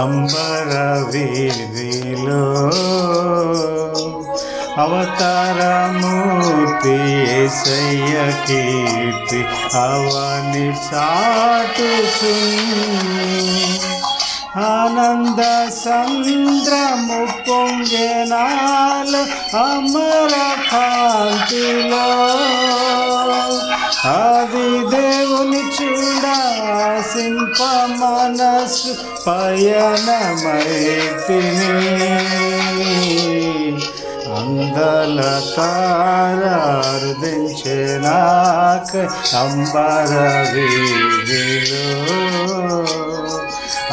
అంబర వీధిలో అవతారమూర్తి ఏసయ్య కీర్తి అవని చాటుచు ఆనంద సంద్రము పొంగనాలు అమర కాంతిలో. మనసు పయనమైతిని. అందల తారార్దించే అంబర వీధిలో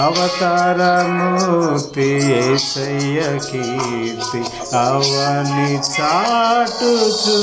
అవతారమూర్తి ఏసయ్య కీర్తి అవని చాటుచు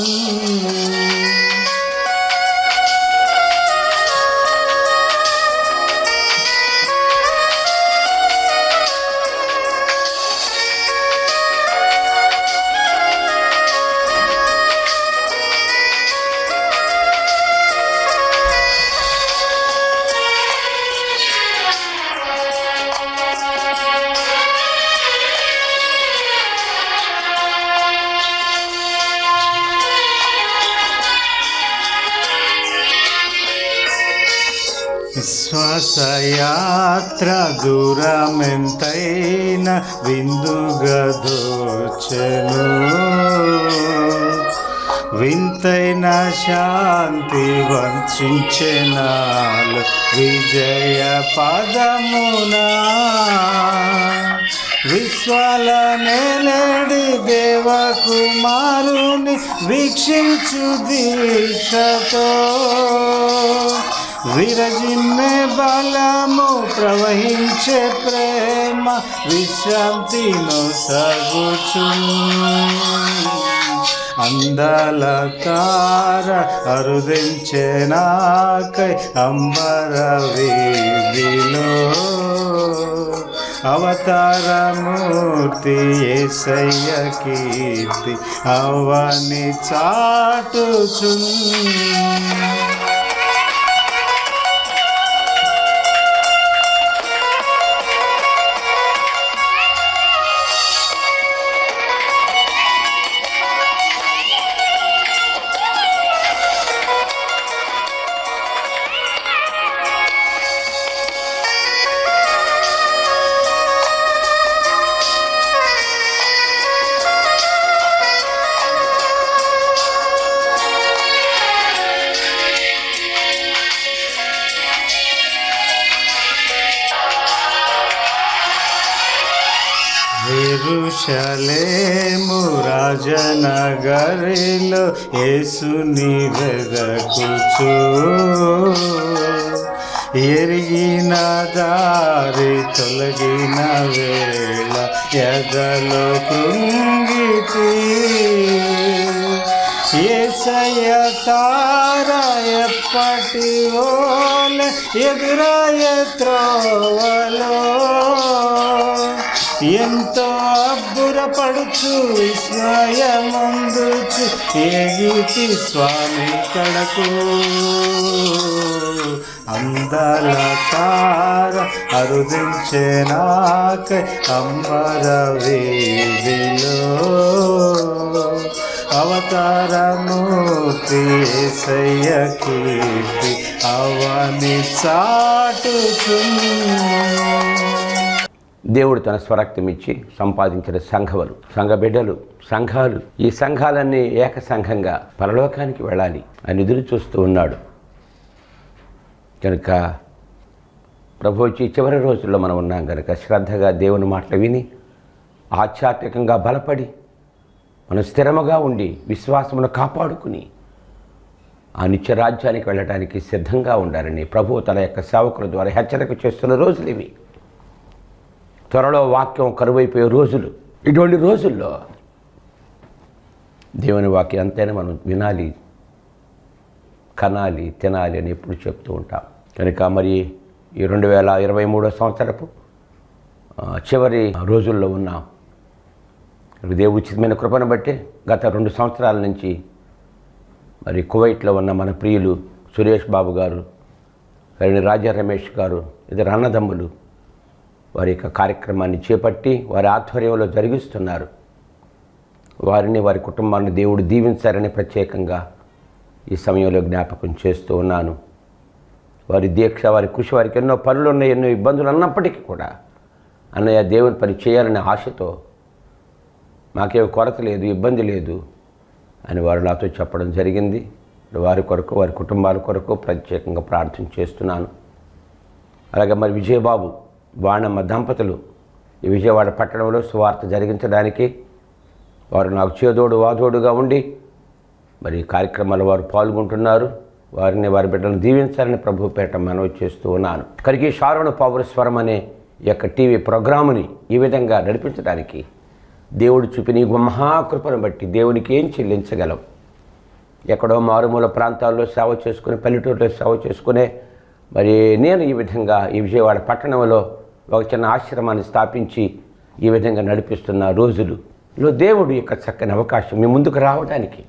శ్వాసయాత్ర దూరమెంతైన విందుగదోచెను. వింతైన శాంతి వంచెనాలు విజయ పదమునా. విశ్వాల నేలేడి దేవకుమారుని వీక్షించు దీక్షతో. విరజిమ్మే బలము ప్రవహించే ప్రేమ విశ్రాంతిను సగుచు అందాల తార అరుదించే నాకై అంబర వీధిలో. అవతారమూర్తి ఏసయ్య కీర్తి అవని చాటుచు. రాజనగరిలో యేసుని వెదకుచు ఎరిగిన దారి తొలగిన వేళ ఎదలో కృంగితి. ఏసయ తార ఎప్పటి ఓల ఎదురాయ త్రోవలో. ఎంతో అబ్బురపడుచు విస్మయమందుచు ఏగితి స్వామి కడకు. అందాల తార అరుదించే నాకై అంబర వీధిలో అవతారమూర్తి ఏసయ్య కీర్తి అవని చాటుచును దేవుడు తన స్వరక్తం ఇచ్చి సంపాదించిన సంఘవలు సంఘ బిడ్డలు సంఘాలు. ఈ సంఘాలన్నీ ఏక సంఘంగా పరలోకానికి వెళ్ళాలి అని ఎదురు చూస్తూ ఉన్నాడు. కనుక ప్రభు వచ్చి చివరి రోజుల్లో మనం ఉన్నాం కనుక శ్రద్ధగా దేవుని మాటలు విని ఆధ్యాత్మికంగా బలపడి మనం స్థిరముగా ఉండి విశ్వాసమును కాపాడుకుని ఆ నిత్య రాజ్యానికి వెళ్ళడానికి సిద్ధంగా ఉండాలని ప్రభువు తన యొక్క సేవకుల ద్వారా హెచ్చరిక చేస్తున్న రోజులు ఇవి. త్వరలో వాక్యం కరువైపోయే రోజులు. ఇటువంటి రోజుల్లో దేవుని వాక్యం అంతైనా మనం వినాలి కనాలి తినాలి అని ఎప్పుడు చెప్తూ ఉంటాం. కనుక మరి ఈ రెండు వేల ఇరవై మూడో సంవత్సరపు చివరి రోజుల్లో ఉన్నాం దేవు ఉచితమైన కృపను బట్టి గత రెండు సంవత్సరాల నుంచి మరి కువైట్లో ఉన్న మన ప్రియులు సురేష్ బాబు గారు రాజా రమేష్ గారు ఇద్దరు అన్నదమ్ములు వారి యొక్క కార్యక్రమాన్ని చేపట్టి వారి ఆధ్వర్యంలో జరిగిస్తున్నారు. వారిని వారి కుటుంబాన్ని దేవుడు దీవించారని ప్రత్యేకంగా ఈ సమయంలో జ్ఞాపకం చేస్తూ ఉన్నాను. వారి దీక్ష వారి కృషి వారికి ఎన్నో పనులు ఉన్నాయి ఎన్నో ఇబ్బందులు అన్నప్పటికీ కూడా అన్నయ్య దేవుని పని చేయాలనే ఆశతో మాకేం కొరత లేదు ఇబ్బంది లేదు అని వారు నాతో చెప్పడం జరిగింది. వారి కొరకు వారి కుటుంబాల కొరకు ప్రత్యేకంగా ప్రార్థన చేస్తున్నాను. అలాగే మరి విజయబాబు వాణమ్మ దంపతులు ఈ విజయవాడ పట్టణంలో సువార్త జరిగించడానికి వారు నాకు చేదోడు వాదోడుగా ఉండి మరి కార్యక్రమాలు వారు పాల్గొంటున్నారు. వారిని వారి బిడ్డలను దీవించాలని ప్రభు పేట మనవి చేస్తూ ఉన్నాను. కరికి శారణ పౌర స్వరం అనే యొక్క టీవీ ప్రోగ్రాముని ఈ విధంగా నడిపించడానికి దేవుడు చూపిన ఈ మహాకృపను బట్టి దేవునికి ఏం చెల్లించగలం? ఎక్కడో మారుమూల ప్రాంతాల్లో సేవ చేసుకుని పల్లెటూరులో సేవ చేసుకునే మరి నేను ఈ విధంగా ఈ విజయవాడ పట్టణంలో ఒక చిన్న ఆశ్రమాన్ని స్థాపించి ఈ విధంగా నడిపిస్తున్న రోజులు. దేవుడు యొక్క చక్కని అవకాశం మీ ముందుకు రావడానికి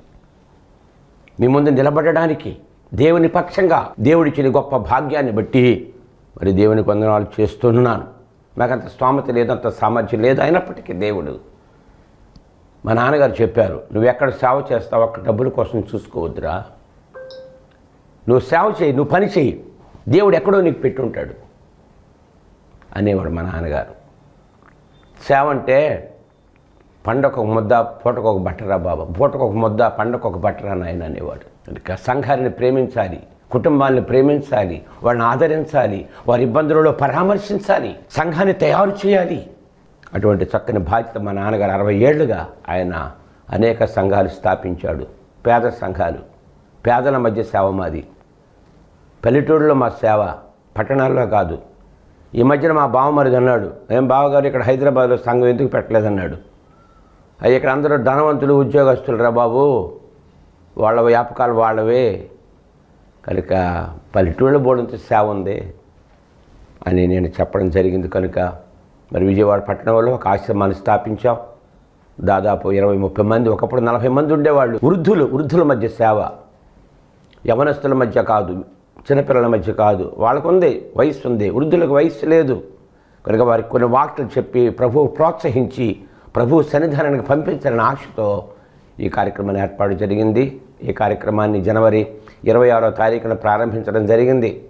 మీ ముందు నిలబడడానికి దేవుని పక్షంగా దేవుడిచ్చిన గొప్ప భాగ్యాన్ని బట్టి మరి దేవుని వందనాలు చేస్తున్నాను. మాకంత స్తోమత లేదు అంత సామర్థ్యం లేదు అయినప్పటికీ దేవుడు మా నాన్నగారు చెప్పారు నువ్వు ఎక్కడ సేవ చేస్తావు అక్కడ డబ్బుల కోసం చూసుకోవద్దురా. నువ్వు సేవ చేయి నువ్వు పని చేయి. దేవుడు ఎక్కడో నీకు పెట్టుంటాడు అనేవాడు మా నాన్నగారు. సేవ అంటే పండగ ఒక ముద్ద పూటకు ఒక బట్టరా బాబా పూటకు ఒక ముద్ద పండగ ఒక బట్టరా నాయన అనేవాడు. సంఘాన్ని ప్రేమించాలి కుటుంబాన్ని ప్రేమించాలి వాళ్ళని ఆదరించాలి వారి ఇబ్బందులలో పరామర్శించాలి సంఘాన్ని తయారు చేయాలి. అటువంటి చక్కని బాధ్యత మా నాన్నగారు అరవై ఏళ్ళుగా ఆయన అనేక సంఘాలు స్థాపించాడు. పేద సంఘాలు పేదల మధ్య సేవ మాది. పల్లెటూరులో మా సేవ పట్టణాల్లో కాదు. ఈ మధ్యన మా బావమరిది అన్నాడు ఏం బావగారు ఇక్కడ హైదరాబాద్లో సంఘం ఎందుకు పెట్టలేదన్నాడు? అది ఇక్కడ అందరూ ధనవంతులు ఉద్యోగస్తులు రా బాబు. వాళ్ళ వ్యాపకాలు వాళ్ళవే. కనుక పల్లెటూళ్ళ బోడంత సేవ ఉంది అని నేను చెప్పడం జరిగింది కనుక మరి విజయవాడ పట్టణంలో ఒక ఆశ్రమాన్ని స్థాపించాం. దాదాపు ఇరవై ముప్పై మంది ఒకప్పుడు నలభై మంది ఉండేవాళ్ళు. వృద్ధులు వృద్ధుల మధ్య సేవ యవనస్తుల మధ్య కాదు. చిన్నపిల్లల మధ్య కాదు. వాళ్ళకు ఉంది వయస్సు ఉంది వృద్ధులకు వయస్సు లేదు. కనుక వారికి కొన్ని వాక్యలు చెప్పి ప్రభువు ప్రోత్సహించి ప్రభు సన్నిధానానికి పంపించాలని ఆశతో ఈ కార్యక్రమాన్ని ఏర్పాటు జరిగింది. ఈ కార్యక్రమాన్ని జనవరి ఇరవై ఆరో తారీఖున ప్రారంభించడం జరిగింది.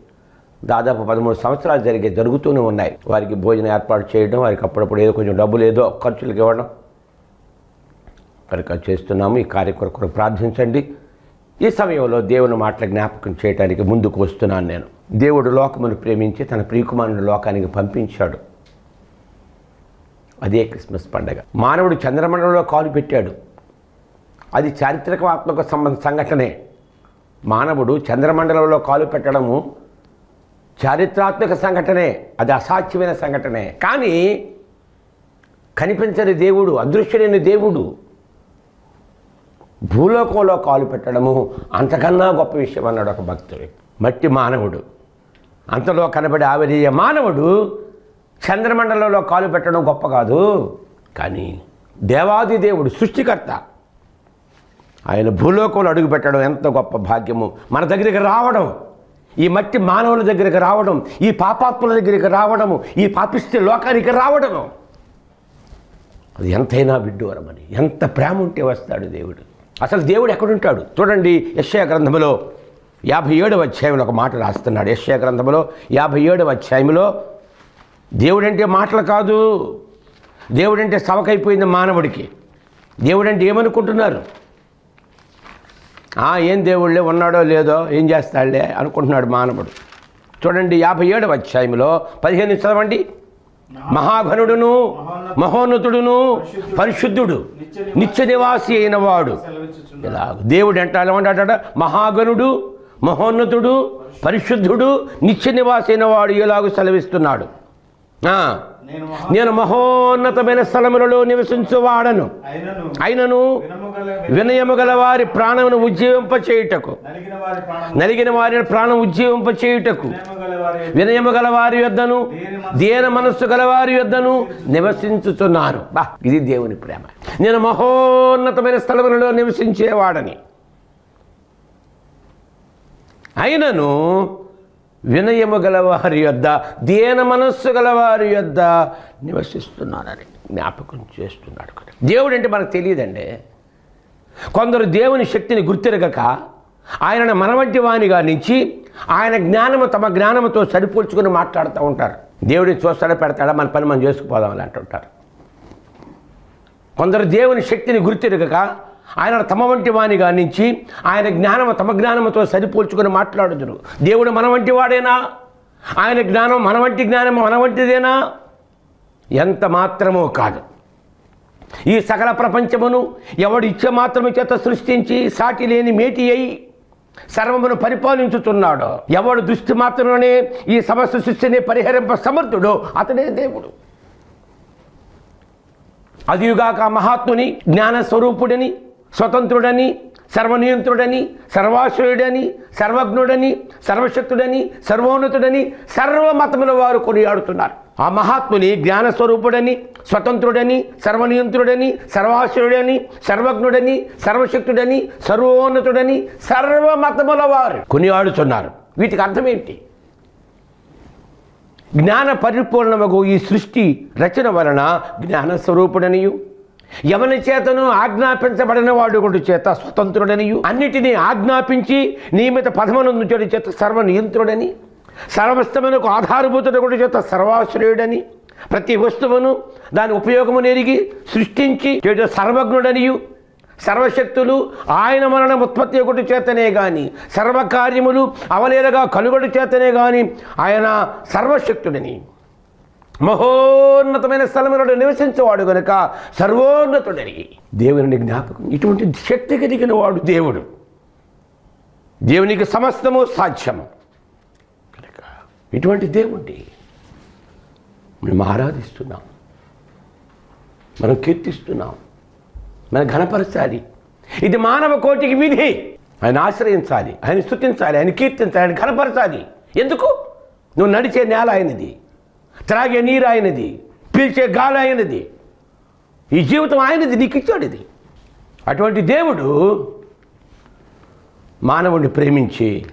దాదాపు పదమూడు సంవత్సరాలు జరిగే జరుగుతూనే ఉన్నాయి. వారికి భోజనం ఏర్పాటు చేయడం వారికి అప్పుడప్పుడు ఏదో కొంచెం డబ్బులు ఏదో ఖర్చులకు ఇవ్వడం. కనుక చేస్తున్నాము. ఈ కార్యక్రమం ప్రార్థించండి. ఈ సమయంలో దేవుని మాటల జ్ఞాపకం చేయడానికి ముందుకు వస్తున్నాను నేను. దేవుడు లోకమును ప్రేమించి తన ప్రియకుమారుని లోకానికి పంపించాడు. అదే క్రిస్మస్ పండగ. మానవుడు చంద్రమండలంలో కాలు పెట్టాడు. అది చారిత్రకాత్మక సంబంధ సంఘటనే. మానవుడు చంద్రమండలంలో కాలు పెట్టడము చారిత్రాత్మక సంఘటనే. అది అసాధ్యమైన సంఘటనే. కానీ కనిపించని దేవుడు అదృశ్యుడైన దేవుడు భూలోకంలో కాలు పెట్టడము అంతకన్నా గొప్ప విషయం అన్నాడు ఒక భక్తుడు. మట్టి మానవుడు. అంతలో కనబడే ఆవిరీయ మానవుడు చంద్రమండలంలో కాలు పెట్టడం గొప్ప కాదు. కానీ దేవాది దేవుడు సృష్టికర్త. ఆయన భూలోకంలో అడుగు పెట్టడం ఎంత గొప్ప భాగ్యము. మన దగ్గరికి రావడం ఈ మట్టి మానవుల దగ్గరికి రావడం ఈ పాపాత్ముల దగ్గరికి రావడము ఈ పాపిస్తే లోకానికి రావడము. అది ఎంతైనా విడ్డూరమని ఎంత ప్రేమ ఉంటే వస్తాడు దేవుడు. అసలు దేవుడు ఎక్కడుంటాడు? చూడండి యశ్యా గ్రంథములో యాభై ఏడవ అధ్యాయంలో ఒక మాట రాస్తున్నాడు. యశ్యా గ్రంథములో యాభై ఏడవ అధ్యాయంలో దేవుడంటే మాటలు కాదు. దేవుడంటే సవకైపోయింది మానవుడికి. దేవుడంటే ఏమనుకుంటున్నారు? ఏం దేవుళ్ళే ఉన్నాడో లేదో ఏం చేస్తాడులే అనుకుంటున్నాడు మానవుడు. చూడండి యాభై ఏడవ అధ్యాయంలో పదిహేను చదవండి. మహాఘనుడును మహోన్నతుడును పరిశుద్ధుడు నిత్య నివాసి అయిన వాడు. ఇలా దేవుడు అంటే ఏమంటాడ మహాగణుడు మహోన్నతుడు పరిశుద్ధుడు నిత్య నివాసి అయిన వాడు ఎలాగూ సెలవిస్తున్నాడు. నేను మహా నేను మహోన్నతమైన స్థలములలో నివసించువాడను. అయినను వినయము గల వారి ప్రాణమును ఉజ్జీవింప చేయుటకు నలిగిన వారి ప్రాణం నలిగిన వినయము గల వారి యొద్దను దీన మనస్సు గల వారి యొద్దను నివసించుచున్నాను. బా ఇది దేవుని ప్రేమ. నేను మహోన్నతమైన స్థలములలో నివసించేవాడని. అయినను వినయము గలవారి యొద్ద దీన మనస్సు గలవారి యొద్ద నివసిస్తున్నానని జ్ఞాపకం చేస్తున్నాడు దేవుడు అంటే మనకు తెలియదండి. కొందరు దేవుని శక్తిని గుర్తిరగక ఆయనను మన వంటి వానిగా నుంచి ఆయన జ్ఞానము తమ జ్ఞానముతో సరిపోల్చుకుని మాట్లాడుతూ ఉంటారు. దేవుడిని చూస్తాడా పెడతాడా మన పని మనం చేసుకుపోదాం అని అంటుంటారు. కొందరు దేవుని శక్తిని గుర్తిరగక ఆయన తమ వంటి వానిగా నుంచి ఆయన జ్ఞానము తమ జ్ఞానముతో సరిపోల్చుకుని మాట్లాడుతున్నారు దేవుడు మన వంటి వాడేనా? ఆయన జ్ఞానం మన వంటి జ్ఞానం మన వంటిదేనా? ఎంత మాత్రమో కాదు. ఈ సకల ప్రపంచమును ఎవడు ఇచ్చ మాత్రమే చేత సృష్టించి సాటి లేని మేటి అయి సర్వమును పరిపాలించుతున్నాడు ఎవడు దృష్టి మాత్రమే ఈ సమస్య సృష్టిని పరిహరింప సమర్థుడు అతడే దేవుడు. అదియుగాక మహాత్ముని జ్ఞాన స్వరూపుడని స్వతంత్రుడని సర్వనియంత్రుడని సర్వాశ్రయుడని సర్వజ్ఞుడని సర్వశక్తుడని సర్వోన్నతుడని సర్వమతముల వారు కొనియాడుతున్నారు. ఆ మహాత్ముని జ్ఞాన స్వరూపుడని స్వతంత్రుడని సర్వనియంత్రుడని సర్వాశ్రయుడని సర్వజ్ఞుడని సర్వశక్తుడని సర్వోన్నతుడని సర్వమతముల వారు కొనియాడుచున్నారు. వీటికి అర్థం ఏంటి? జ్ఞాన పరిపూర్ణమగు ఈ సృష్టి రచన వలన జ్ఞాన స్వరూపుడనియు చేతను ఆజ్ఞాపించబడిన వాడు ఒకటి చేత స్వతంత్రుడనియు అన్నిటినీ ఆజ్ఞాపించి నియమిత పదమనందుచడి చేత సర్వనియంత్రుడని సర్వస్తమునకు ఆధారభూతుడు ఒకటి చేత సర్వాశ్రయుడని ప్రతి వస్తువును దాని ఉపయోగము నెరిగి సృష్టించి చేత సర్వజ్ఞుడనియు. సర్వశక్తులు ఆయన మరణ ఉత్పత్తి ఒకటి చేతనే కానీ సర్వకార్యములు అవలేలగా కలుగడు చేతనే కానీ ఆయన సర్వశక్తుడని. మహోన్నతమైన స్థలములలో నివసించేవాడు గనుక సర్వోన్నతుడని. దేవుని జ్ఞాపకం. ఇటువంటి శక్తి కలిగిన వాడు దేవుడు. దేవునికి సమస్తము సాధ్యము. ఇటువంటి దేవుణ్ణి మేము ఆరాధిస్తున్నాం. మనం కీర్తిస్తున్నాం. మనం ఘనపరచాలి. ఇది మానవ కోటికి విధి. ఆయన ఆశ్రయించాలి ఆయన స్థుతించాలి ఆయన కీర్తించాలి ఆయన ఘనపరచాలి. ఎందుకు? నువ్వు నడిచే నేల ఆయనది త్రాగే నీరు ఆయనది పీల్చే గాలి ఆయనది. ఈ జీవితం ఆయనది నీకు ఇచ్చాడు ఇది అటువంటి దేవుడు మానవుణ్ణి ప్రేమించి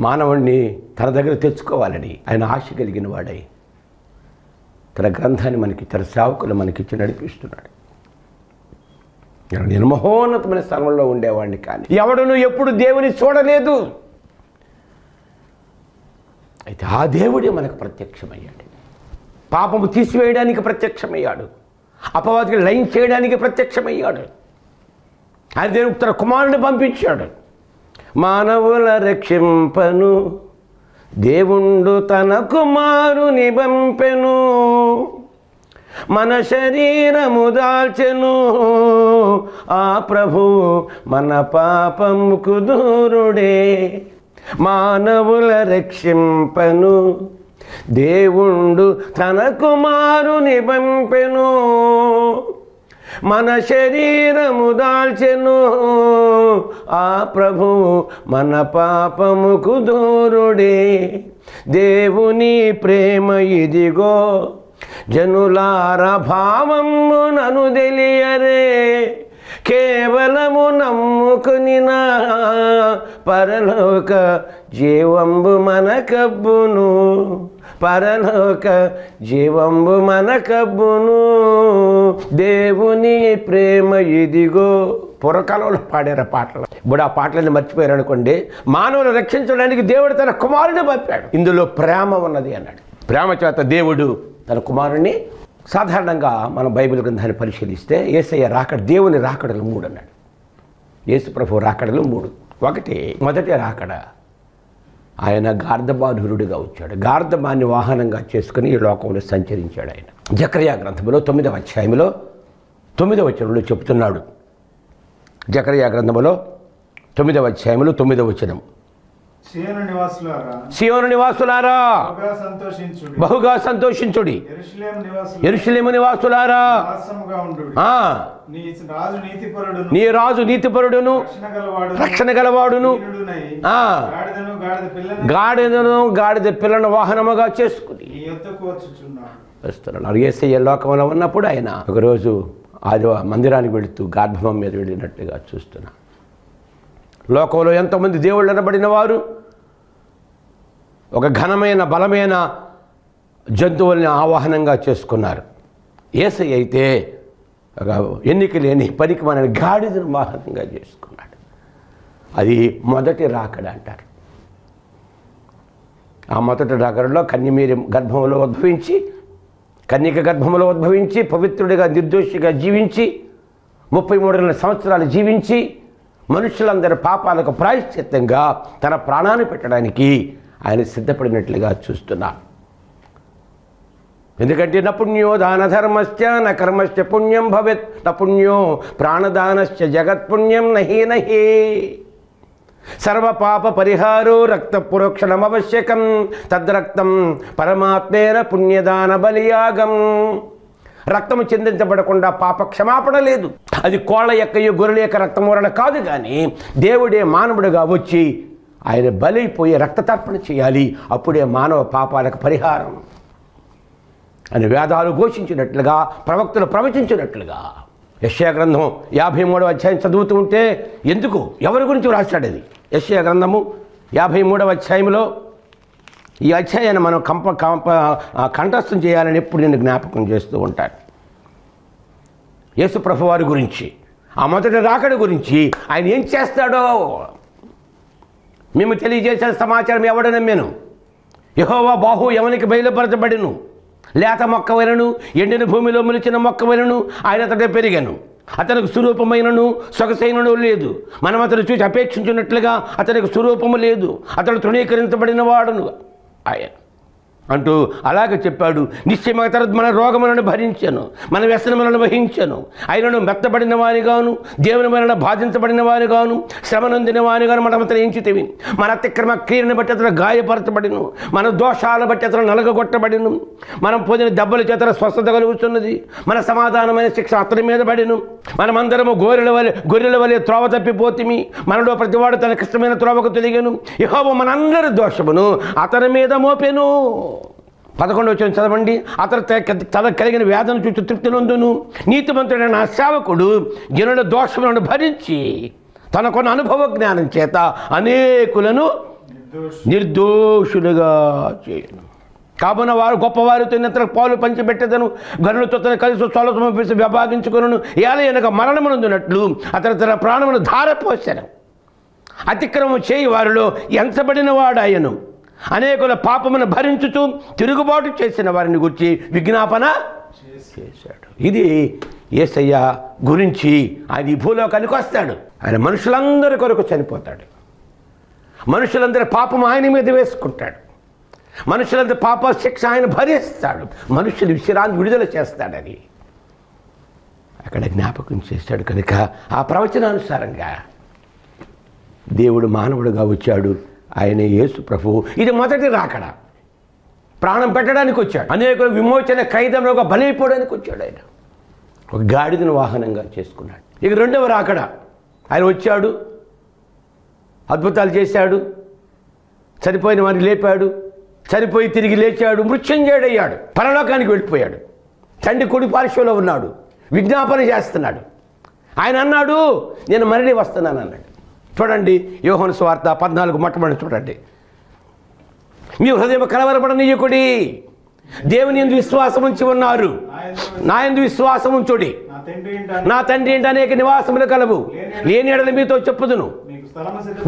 మానవుణ్ణి తన దగ్గర తెచ్చుకోవాలని ఆయన ఆశ కలిగిన వాడై తన గ్రంథాన్ని మనకి తన సేవకులు మనకిచ్చి నడిపిస్తున్నాడు. నిర్మహోన్నతమైన స్థలంలో ఉండేవాడిని కానీ ఎవడను ఎప్పుడు దేవుని చూడలేదు. అయితే ఆ దేవుడే మనకు ప్రత్యక్షమయ్యాడు. పాపము తీసివేయడానికి ప్రత్యక్షమయ్యాడు. అపవాదికి లైన్ చేయడానికి ప్రత్యక్షమయ్యాడు. ఆయన దేవుడు తన కుమారుని పంపించాడు. మానవుల రక్షింపను. దేవుండు తన కుమారుని పంపెను మన శరీరము దాల్చెను. ఆ ప్రభు మన పాపంకు దూరుడే. మానవుల రక్షింపను. దేవుండు తన కుమారుని పంపెను మన శరీరము దాల్చెను. ఆ ప్రభు మన పాపముకు దూరుడే. దేవుని ప్రేమ ఇదిగో జనులార భావము నను తెలియరే. కేవలము నమ్ముకుని పరలోక జీవంబు మన కబ్బును. పరలోక జీవంబు మన కబ్బును దేవుని ప్రేమ ఇదిగో. పురకాలంలో పాడారు ఆ పాటలు. ఇప్పుడు ఆ పాటలను మర్చిపోయారు అనుకోండి మానవులు రక్షించడానికి దేవుడు తన కుమారుని పంపాడు. ఇందులో ప్రేమ ఉన్నది అన్నాడు. ప్రేమ చేత దేవుడు తన కుమారుని సాధారణంగా మనం బైబిల్ గ్రంథాన్ని పరిశీలిస్తే ఏసయ్య రాకడ దేవుని రాకడలు మూడు అన్నాడు. యేసు ప్రభు రాకడలు మూడు. ఒకటి మొదటి రాకడ ఆయన గార్ధబాధురుడిగా వచ్చాడు. గార్ధమాన్ని వాహనంగా చేసుకుని ఈ లోకంలో సంచరించాడు ఆయన. జకర్యా గ్రంథంలో తొమ్మిదవ అధ్యాయంలో తొమ్మిదవ వచనంలో చెప్తున్నాడు జకర్యా గ్రంథములో తొమ్మిదవ అధ్యాయంలో తొమ్మిదవ వచనం. సీయోను నివాసులారా బహుగా సంతోషించుడి. ఎరుషలేము నివాసులారా నీ రాజు నీతిపరుడును. రక్షణ గలవాడు రక్షణ గలవాడును. గాడిదను గాడిద పిల్లను వాహనముగా చేసుకుని. వస్తున్నాడు ఏసయ్య లోకంలో ఉన్నప్పుడు ఆయన ఒకరోజు ఆది మందిరానికి వెళుతూ గార్భవం మీద వెళ్ళినట్టుగా చూస్తున్నా. లోకంలో ఎంతోమంది దేవుళ్ళు అనబడిన వారు. ఒక ఘనమైన బలమైన జంతువుల్ని ఆవాహనంగా చేసుకున్నారు. ఏసై అయితే ఒక ఎన్నిక లేని పనికి మనని గాడిదను వాహనంగా చేసుకున్నాడు. అది మొదటి రాకడ అంటారు. ఆ మొదటి రాకడలో కన్యమీరి గర్భంలో ఉద్భవించి కన్యక గర్భంలో ఉద్భవించి పవిత్రుడిగా నిర్దోషిగా జీవించి ముప్పై మూడున్నర సంవత్సరాలు జీవించి మనుషులందరి పాపాలకు ప్రాయశ్చిత్తంగా తన ప్రాణాన్ని పెట్టడానికి ఆయన సిద్ధపడినట్లుగా చూస్తున్నాం. ఎందుకంటే నపుణ్యో దానధర్మశ్చ న కర్మశ్చ పుణ్యం భవేత్. నపుణ్యో ప్రాణదానశ్చ జగత్పుణ్యం నహి నహి. సర్వపాప పరిహారో రక్త పురోక్షణమవశ్యకం తద్రక్తం పరమాత్మేన పుణ్యదాన బలియాగం. రక్తము చిందించబడకుండా పాప క్షమాపణ లేదు. అది కోళ్ళ యొక్క గొర్రెల యొక్క రక్తం కాదు కానీ దేవుడే మానవుడుగా వచ్చి ఆయన బలైపోయి రక్తతర్పణ చేయాలి. అప్పుడే మానవ పాపాలకు పరిహారం. అని వేదాలు ఘోషించినట్లుగా ప్రవక్తలు ప్రవచించినట్లుగా యశ్యా గ్రంథం యాభై మూడవ అధ్యాయం చదువుతూ ఉంటే ఎందుకు? ఎవరి గురించి రాశాడు అది? యశ్యా గ్రంథము యాభై మూడవ అధ్యాయంలో ఈ అధ్యాయాన్ని మనం కంప కంప కంఠస్థం చేయాలని ఎప్పుడు నేను జ్ఞాపకం చేస్తూ ఉంటాను యేసు ప్రభు వారి గురించి ఆ మొదటి రాకడ గురించి ఆయన ఏం చేస్తాడో మేము తెలియజేసిన సమాచారం ఎవడ నమ్మాను? యహోవా బాహు ఎవనికి బయలుపరచబడిను. లేత మొక్క వలను ఎండిన భూమిలో మొలిచిన మొక్క వలను ఆయన అతడే పెరిగాను. అతనికి స్వరూపమైనను సొగసైనను లేదు. మనం అతను చూసి అపేక్షించినట్లుగా అతనికి స్వరూపము లేదు. అతడు తృణీకరించబడిన వాడును. ఆయన అంటూ అలాగే చెప్పాడు. నిశ్చయమైన తర్వాత మన రోగములను భరించాను మన వ్యసనములను వహించాను. ఆయనను మెత్తబడిన వానిగాను దేవుని వలన బాధించబడిన వానిగాను శ్రమనొందిన వానిగాను మనం అతను ఎంచితివి. మన అతిక్రమ క్రియను బట్టి అతను గాయపరచబడిను. మన దోషాల బట్టి అతను నలగగొట్టబడిను. మనం పొందిన దెబ్బల చేత స్వస్థత కలుగుతున్నది. మన సమాధానమైన శిక్ష అతని మీద పడిను. మనమందరము గొర్రెల వలె గొర్రెల వలె త్రోవ తప్పిపోతిమి. మనలో ప్రతివాడు తన కష్టమైన త్రోవకు తెలియను యహోవ మనందరి దోషమును అతని మీద మోపెను. పదకొండు వచ్చిన చదవండి. అతను త- తన కలిగిన వేదన చూసి తృప్తి నొందును. నీతిమంతుడైన నా సేవకుడు జనుల దోషములను భరించి తనకున్న అనుభవ జ్ఞానం చేత అనేకులను నిర్దోషులుగా చేయను. కావున వారు గొప్పవారితో ఇతర పాలు పంచిపెట్టదను. గనులతో తన కలిసి సొలసమ పిలిచి విభాగించుకును ఏలయనక మరణమునందునట్లు అతను తన ప్రాణమును ధారపోశాను అతిక్రమం చేయి వారిలో ఎంచబడిన వాడాయను అనేకుల పాపమును భరించుతూ తిరుగుబాటు చేసిన వారిని గురించి విజ్ఞాపన చేశాడు. ఇది ఏసయ్య గురించి ఆయన ఈ భూలోకానికి వస్తాడు. ఆయన మనుషులందరి కొరకు చనిపోతాడు. మనుషులందరి పాపం ఆయన మీద వేసుకుంటాడు. మనుషులందరి పాప శిక్ష ఆయన భరిస్తాడు. మనుషులు విశ్రాంతి విడుదల చేస్తాడని అక్కడ జ్ఞాపకం చేశాడు. కనుక ఆ ప్రవచనానుసారంగా దేవుడు మానవుడుగా వచ్చాడు. ఆయన యేసు ప్రభు. ఇది మొదటి రాకడ. ప్రాణం పెట్టడానికి వచ్చాడు. అనేకుల విమోచన ఖైదంలో ఒక బలైపోవడానికి వచ్చాడు ఆయన. ఒక గాడిదను వాహనంగా చేసుకున్నాడు. ఇక రెండవ రాకడ. ఆయన వచ్చాడు. అద్భుతాలు చేశాడు. చనిపోయిన వారిని లేపాడు. చనిపోయి తిరిగి లేచాడు. మృత్యుంజయుడయ్యాడు. పరలోకానికి వెళ్ళిపోయాడు. తండ్రి కొడి పార్శ్వలో ఉన్నాడు. విజ్ఞాపన చేస్తున్నాడు. ఆయన అన్నాడు నేను మరలి వస్తున్నాను అన్నాడు. చూడండి యోహన స్వార్థ పద్నాలుగు మొట్టమొదటి చూడండి. మీ హృదయం కలవరపడనీయకుడి దేవుని ఎందు విశ్వాసం ఉంచి ఉన్నారు. నా ఎందు విశ్వాసం ఉంచుడి. నా తండ్రి ఏంటి అనేక నివాసములు కలవు. లేని ఎడల మీతో చెప్పుదును.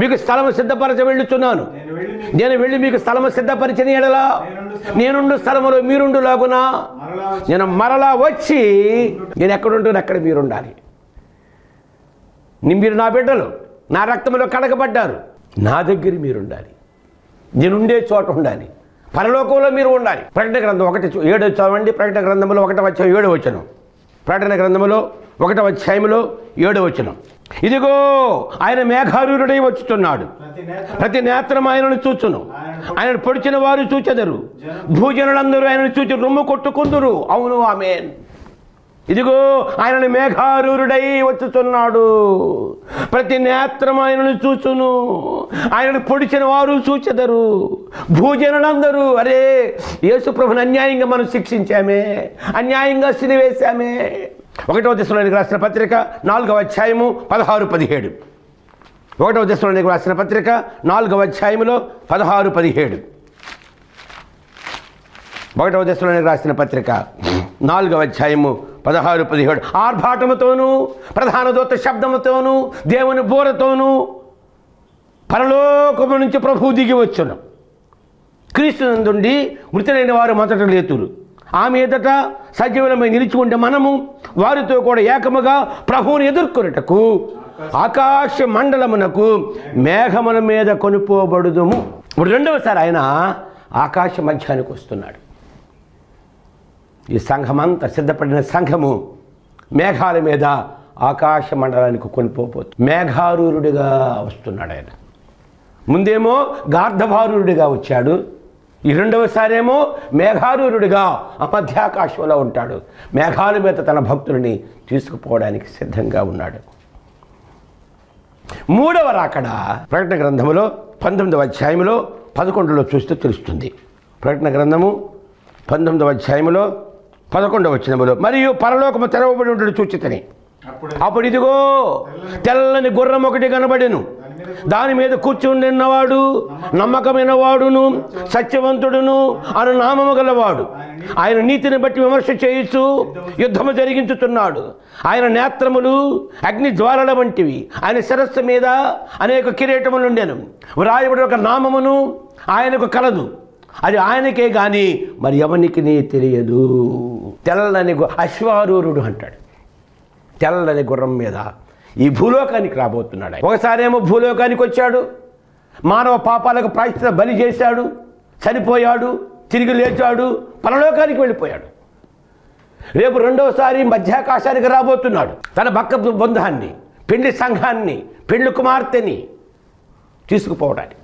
మీకు స్థలము సిద్ధపరచ వెళ్ళుచున్నాను. నేను వెళ్ళి మీకు స్థలము సిద్ధపరిచిన ఎడలా నేనుండు స్థలములో మీరుండు లాగునా నేను మరలా వచ్చి నేను ఎక్కడుంటాను అక్కడ మీరుండాలి మీరు నా బిడ్డలు. నా రక్తంలో కడగబడ్డారు. నా దగ్గర మీరు ఉండాలి నేనుండే చోట ఉండాలి. పరలోకంలో మీరు ఉండాలి. ప్రకటన గ్రంథం ఒకటి ఏడో చదవండి. ప్రకటన గ్రంథంలో ఒకటో వచ్చాం ఏడో వచ్చను ప్రకటన గ్రంథంలో ఒకటో అధ్యాయంలో ఏడో వచ్చనం ఇదిగో ఆయన మేఘారూరుడై వచ్చుతున్నాడు ప్రతి నేత్రం ప్రతి నేత్రం ఆయనను చూచును. ఆయన పొడిచిన వారు చూచెదరు. భూజనులందరూ ఆయనను చూచి రొమ్ము కొట్టుకుందురు. అవును ఆమెన్. ఇదిగో ఆయనను మేఘారూరుడై వచ్చుచున్నాడు. ప్రతి నేత్రం ఆయనను చూచును. ఆయనను పొడిచిన వారు చూచెదరు. భూజనులందరూ అరే యేసుప్రభుని అన్యాయంగా మనం శిక్షించామే. అన్యాయంగా సిరివేశామే ఒకటవ దశలోనికి రాసిన పత్రిక నాలుగవ అధ్యాయము పదహారు పదిహేడు. ఒకటవ దశలోనికి రాసిన పత్రిక నాలుగవ అధ్యాయములో పదహారు పదిహేడు. ఒకటవ దశలోనికి రాసిన పత్రిక నాలుగవ అధ్యాయము పదహారు పదిహేడు. ఆర్భాటముతోనూ ప్రధాన దూత శబ్దముతోనూ దేవుని బోరతోనూ పరలోకము నుంచి ప్రభువు దిగి వచ్చును. క్రీస్తు నుండి మృతులైన వారు మొదట లేతురు. ఆమె ఎదట సజీవులమై నిలిచి ఉండే మనము వారితో కూడా ఏకముగా ప్రభువుని ఎదుర్కొనుటకు ఆకాశ మండలమునకు మేఘముల మీద కొనుపోబడుదుము. ఇప్పుడు రెండవసారి ఆయన ఆకాశ మధ్యానికి వస్తున్నాడు. ఈ సంఘమంతా సిద్ధపడిన సంఘము మేఘాల మీద ఆకాశ మండలానికి కొనిపోతుంది మేఘారూరుడిగా వస్తున్నాడు ఆయన. ముందేమో గార్ధభారూరుడిగా వచ్చాడు. ఈ రెండవసారేమో మేఘారూరుడిగా అమధ్యాకాశంలో ఉంటాడు. మేఘాల మీద తన భక్తులని తీసుకుపోవడానికి సిద్ధంగా ఉన్నాడు. మూడవ రాకడ ప్రకటన గ్రంథములో పంతొమ్మిదవ అధ్యాయంలో పదకొండులో చూస్తే తెలుస్తుంది. ప్రకటన గ్రంథము పంతొమ్మిదవ అధ్యాయంలో పదకొండవ వచనములో మరియు పరలోకము తెరవబడి ఉండడు చూచితని. అప్పుడు ఇదిగో తెల్లని గుర్రం ఒకటి కనబడెను. దాని మీద కూర్చుండినవాడు నమ్మకమైన వాడును సత్యవంతుడును అను నామము గలవాడు. ఆయన నీతిని బట్టి విమర్శ చేయుచు యుద్ధము జరిగించుతున్నాడు ఆయన నేత్రములు అగ్ని జ్వాలల వంటివి. ఆయన శిరస్సు మీద అనేక కిరీటములు ఉండెను. వ్రాయబడి ఒక నామమును ఆయనకు కలదు. అది ఆయనకే గాని మరి ఎవనికి తెలియదు? తెల్లని గు- అశ్వారూరుడు అంటాడు. తెల్లని గుర్రం మీద ఈ భూలోకానికి రాబోతున్నాడు ఒకసారేమో భూలోకానికి వచ్చాడు. మానవ పాపాలకు ప్రాయశ్చిత బలి చేశాడు. చనిపోయాడు తిరిగి లేచాడు పరలోకానికి వెళ్ళిపోయాడు. రేపు రెండోసారి మధ్యాకాశానికి రాబోతున్నాడు. తన భక్క బృందాన్ని పెళ్ళి సంఘాన్ని పెళ్ళి కుమార్తెని తీసుకుపోవడానికి.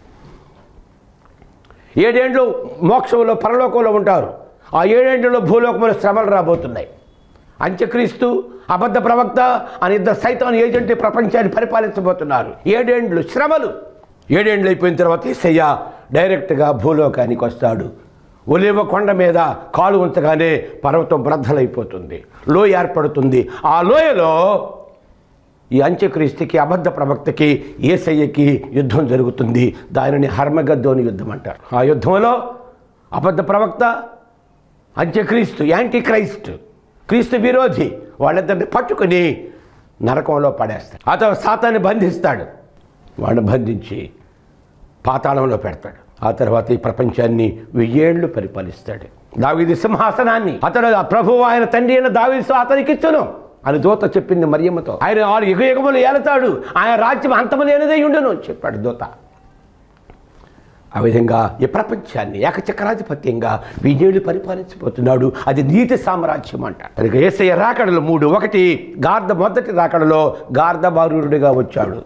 ఏడేండ్లు మోక్షంలో పరలోకంలో ఉంటారు. ఆ ఏడేంటిలో భూలోకంలో శ్రమలు రాబోతున్నాయి. అంత్యక్రీస్తు అబద్ధ ప్రవక్త అని ఇద్దరు సైతాన్ ఏజెంట్ ప్రపంచాన్ని పరిపాలించబోతున్నారు. ఏడేండ్లు శ్రమలు. ఏడేండ్లు అయిపోయిన తర్వాత ఈసయ్య డైరెక్ట్గా భూలోకానికి వస్తాడు. ఒలివ కొండ మీద కాలు ఉంచగానే పర్వతం బ్రద్దలైపోతుంది లోయ ఏర్పడుతుంది. ఆ లోయలో ఈ అంత్యక్రీస్తుకి అబద్ధ ప్రవక్తకి ఏసయ్యకి యుద్ధం జరుగుతుంది. దానిని హర్మగద్దోని యుద్ధం అంటారు. ఆ యుద్ధంలో అబద్ధ ప్రవక్త అంత్యక్రీస్తు యాంటీ క్రైస్ట్. క్రీస్తు విరోధి. వాళ్ళిద్దరిని పట్టుకుని నరకంలో పడేస్తాడు. అతను సాతాన్ని బంధిస్తాడు. వాడిని బంధించి పాతాళంలో పెడతాడు. ఆ తర్వాత ఈ ప్రపంచాన్ని వెయ్యేళ్ళు పరిపాలిస్తాడు. దావిది సింహాసనాన్ని. అతడు ఆ ప్రభువు ఆయన తండ్రి అయిన దావిది అతనికిచ్చును అని దూత చెప్పింది మరియమ్మతో. ఆయన ఆరు యుగ యుగములు ఏలతాడు. ఆయన రాజ్యం అంతము లేనిదే ఉండును చెప్పాడు దూత. ఆ విధంగా ఈ ప్రపంచాన్ని ఏకచక్రాధిపత్యంగా విజయుడు పరిపాలించబోతున్నాడు. అది నీతి సామ్రాజ్యం అంట కనుక రాకడలు మూడు. ఒకటి గార్ధ మొదటి రాకడలో గార్ధబారుడిగా వచ్చాడు.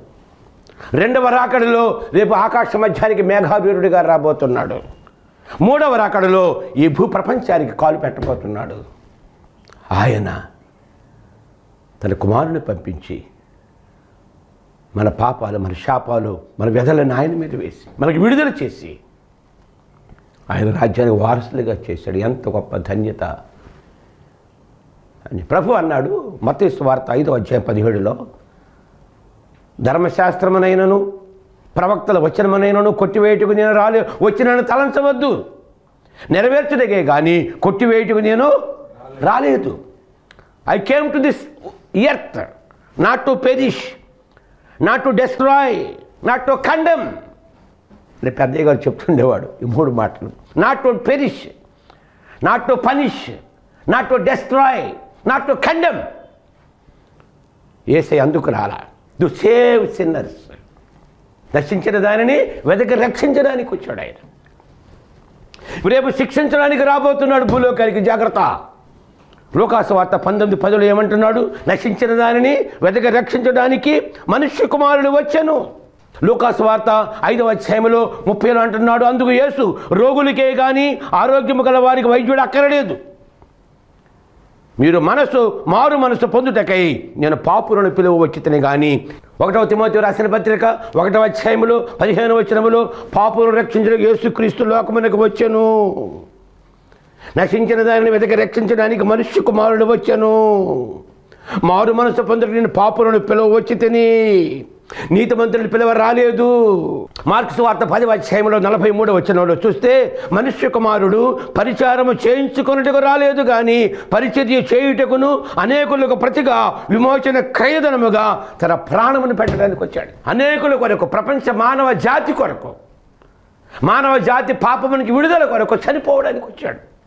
రెండవ రాకడలో రేపు ఆకాశ మధ్యానికి మేఘావీరుడిగా రాబోతున్నాడు. మూడవ రాకడలో ఈ భూ ప్రపంచానికి కాలు పెట్టబోతున్నాడు. ఆయన తన కుమారుని పంపించి మన పాపాలు మన శాపాలు మన వ్యధలను ఆయన మీద వేసి మనకి విడుదల చేసి ఆయన రాజ్యానికి వారసులుగా చేశాడు. ఎంత గొప్ప ధన్యత. అని ప్రభు అన్నాడు మతేశ్వ వార్త ఐదో అధ్యాయం పదిహేడులో. ధర్మశాస్త్రమునైనను ప్రవక్తల వచనమునైనను కొట్టివేయటకు నేను రాలే వచ్చినను తలంచవద్దు. నెరవేర్చదగే కానీ కొట్టివేయటకు నేను రాలేదు. I came to this earth not to perish not to destroy not to condemn అని పెద్దయ్య గారు చెప్తుండేవాడు ఈ మూడు మాటలు. Not to perish not to punish not to destroy not to condemn ఏసై అందుకు రాలా. టు సేవ్ సిన్నర్స్ దర్శించిన దానిని వెదక రక్షించడానికి వచ్చాడు ఆయన. రేపు శిక్షించడానికి రాబోతున్నాడు భూలోకానికి. జాగ్రత్త. లోకాసు వార్త పంతొమ్మిది పదులు ఏమంటున్నాడు? నశించిన దానిని వెతక రక్షించడానికి మనుష్య కుమారుడు వచ్చాను. లోకాసు వార్త ఐదవ అధ్యాయంలో ముప్పైలో అంటున్నాడు అందుకు యేసు రోగులకే కానీ ఆరోగ్యము గల వారికి వైద్యుడు అక్కరలేదు. మీరు మనసు మారు మనసు పొందుటకై నేను పాపులను పిలువ వచ్చితని కానీ ఒకటవ తిమోతి రాసిన పత్రిక ఒకటవ అధ్యాయములు పదిహేను వచనములు పాపులను రక్షించడానికి యేసుక్రీస్తు లోకమునకు వచ్చాను. నశించిన దానిని వెతక రక్షించడానికి మనుష్య కుమారుడు వచ్చాను. మారు మనసు పొందుట నేను పాపులను పిలువ వచ్చి తిని నీతిమంతులు పిలవ రాలేదు. మార్క్స్ వార్త పది అధ్యాయంలో నలభై మూడు వచ్చినలో చూస్తే మనుష్య కుమారుడు పరిచారము చేయించుకున్నట్టుకు రాలేదు కానీ పరిచర్య చేయుటకును అనేకులకు ప్రతిగా విమోచన క్రయధనముగా తన ప్రాణమును పెట్టడానికి వచ్చాడు. అనేకుల కొరకు ప్రపంచ మానవ జాతి కొరకు మానవ జాతి పాపమునికి విడుదల కొరకు చనిపోవడానికి వచ్చాడు.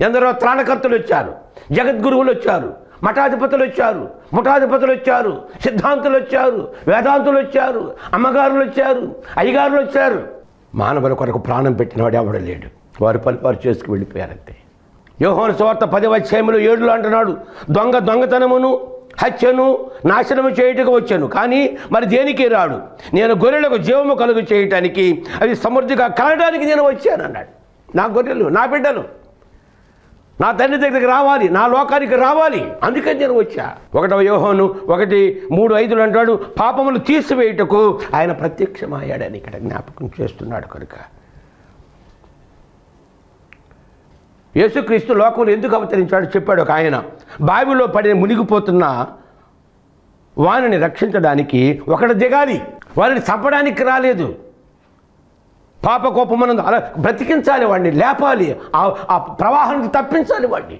ఎందరో త్రాణకర్తలు వచ్చారు జగద్గురువులు వచ్చారు మఠాధిపతులు వచ్చారు ముఠాధిపతులు వచ్చారు సిద్ధాంతులు వచ్చారు వేదాంతులు వచ్చారు అమ్మగారులు వచ్చారు అయ్యగారులు వచ్చారు. మానవుల కొరకు ప్రాణం పెట్టినవాడు ఎవడు లేడు. వారు పని వారు చేసుకు వెళ్ళిపోయారంతే. యోహోన సువార్త పది అధ్యాయములు ఏడులో అంటున్నాడు దొంగ దొంగతనమును హత్యను నాశనము చేయుటకు వచ్చాను. కానీ మరి దేనికి రాడు? నేను గొర్రెలకు జీవము కలుగు చేయటానికి అవి సమృద్ధిగా కలగడానికి నేను వచ్చాను అన్నాడు. నా గొర్రెలు నా బిడ్డలు నా తండ్రి దగ్గరికి రావాలి నా లోకానికి రావాలి. అందుకని నేను వచ్చా. ఒకటవ యోహోను ఒకటి మూడు ఐదులు అంటాడు పాపములు తీసివేయుటకు ఆయన ప్రత్యక్షమయ్యాడని ఇక్కడ జ్ఞాపకం చేస్తున్నాడు కనుక. యేసుక్రీస్తు లోకంలో ఎందుకు అవతరించాడు చెప్పాడు ఒక ఆయన. బావిలో పడి మునిగిపోతున్న వానిని రక్షించడానికి ఒకడు దిగాలి. వారిని చంపడానికి రాలేదు. పాపకోపమనందు అలా బ్రతికించాలి వాడిని లేపాలి. ఆ- ఆ ప్రవాహానికి తప్పించాలి వాడిని.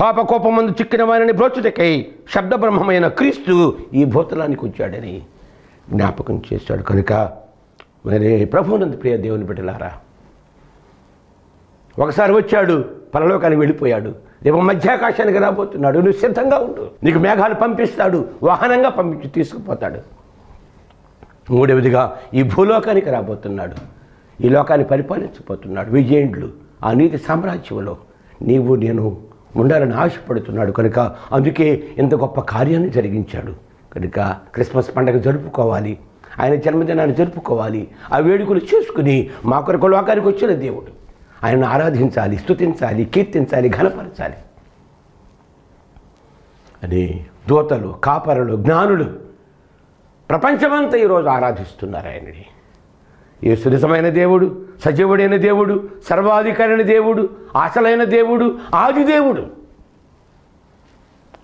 పాపకోపమందు చిక్కిన వారిని బ్రోచుటకై శబ్ద బ్రహ్మమైన క్రీస్తు ఈ భూతలానికి వచ్చాడని జ్ఞాపకం చేశాడు. కనుక మరి ప్రభువునందు ప్రియ దేవుని బిడ్డలారా ఒకసారి వచ్చాడు పరలోకానికి వెళ్ళిపోయాడు. రేపు మధ్యాకాశానికి రాబోతున్నాడు. నువ్వు సిద్ధంగా ఉండు. నీకు మేఘాలు పంపిస్తాడు వాహనంగా పంపించి తీసుకుపోతాడు. మూడవదిగా ఈ భూలోకానికి రాబోతున్నాడు. ఈ లోకాన్ని పరిపాలించబోతున్నాడు. విజయేండ్లు ఆ నీతి సామ్రాజ్యంలో నీవు నేను ఉండాలని ఆశపడుతున్నాడు. కనుక అందుకే ఇంత గొప్ప కార్యాన్ని జరిగించాడు. కనుక క్రిస్మస్ పండుగ జరుపుకోవాలి. ఆయన జన్మదినాన్ని జరుపుకోవాలి. ఆ వేడుకలు చూసుకుని మా కొరకు లోకానికి వచ్చిన దేవుడు. ఆయనను ఆరాధించాలి స్తుతించాలి కీర్తించాలి ఘనపరచాలి. అని దూతలు కాపరులు జ్ఞానులు ప్రపంచమంతా ఈరోజు ఆరాధిస్తున్నారు ఆయనని. ఈ నిజమైన దేవుడు సజీవుడైన దేవుడు సర్వాధికారైన దేవుడు ఆశలైన దేవుడు ఆది దేవుడు.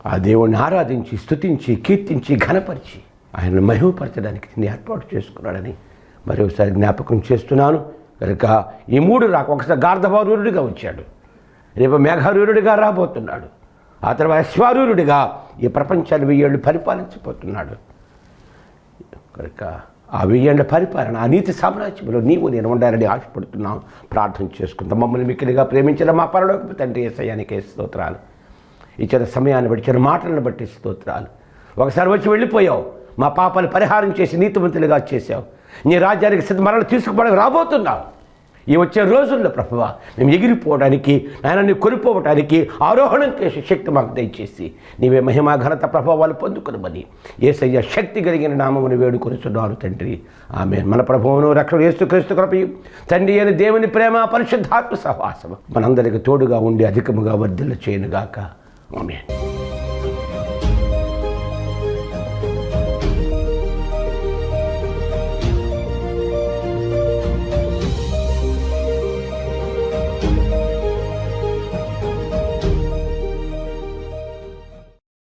ఆ దేవుణ్ణి ఆరాధించి స్తుతించి కీర్తించి ఘనపరిచి ఆయనను మహిమపరచడానికి దీన్ని ఏర్పాటు చేసుకున్నాడని మరొకసారి జ్ఞాపకం చేస్తున్నాను. కనుక ఈ మూడు రాక ఒకసారి గార్ధవారూరుడిగా వచ్చాడు. రేపు మేఘారూరుడిగా రాబోతున్నాడు. ఆ తర్వాత అశ్వారూరుడిగా ఈ ప్రపంచాన్ని వెయ్యేళ్ళు పరిపాలించబోతున్నాడు. కనుక ఆ పరిపాలన ఆ నీతి సామ్రాజ్యంలో నీవు నేను ఉండాలని ఆశపడుతున్నాం. ప్రార్థన చేసుకుందాం. మమ్మల్ని మిక్కిలిగా ప్రేమించిన మా పరలోకపు తండ్రి ఏసయానికి స్తోత్రాలు. ఇచ్చిన సమయాన్ని బట్టి ఇచ్చిన మాటలను బట్టి స్తోత్రాలు. ఒకసారి వచ్చి వెళ్ళిపోయావు. మా పాపాలు పరిహారం చేసి నీతిమంతులుగా చేశావు. నీ రాజ్యానికి సిద్ధ మరణ తీసుకుపోవడానికి రాబోతున్నావు. ఈ వచ్చే రోజుల్లో ప్రభువ మేము ఎగిరిపోవడానికి నాయనని కొనిపోవటానికి ఆరోహణం చేసే శక్తి మాకు దయచేసి. నీవే మహిమా ఘనత ప్రభావాలు పొందుకునమని. ఏసయ్య శక్తి కలిగిన నామమును వేడుకొనిస్తున్నారు తండ్రి. ఆమె మన ప్రభువును రక్షణ యేసుక్రీస్తు కృపయు. తండ్రి అని దేవుని ప్రేమ పరిశుద్ధాత్మ సహవాసం మనందరికి తోడుగా ఉండి అధికముగా వర్ధిల్ల చేయనుగాక ఆమె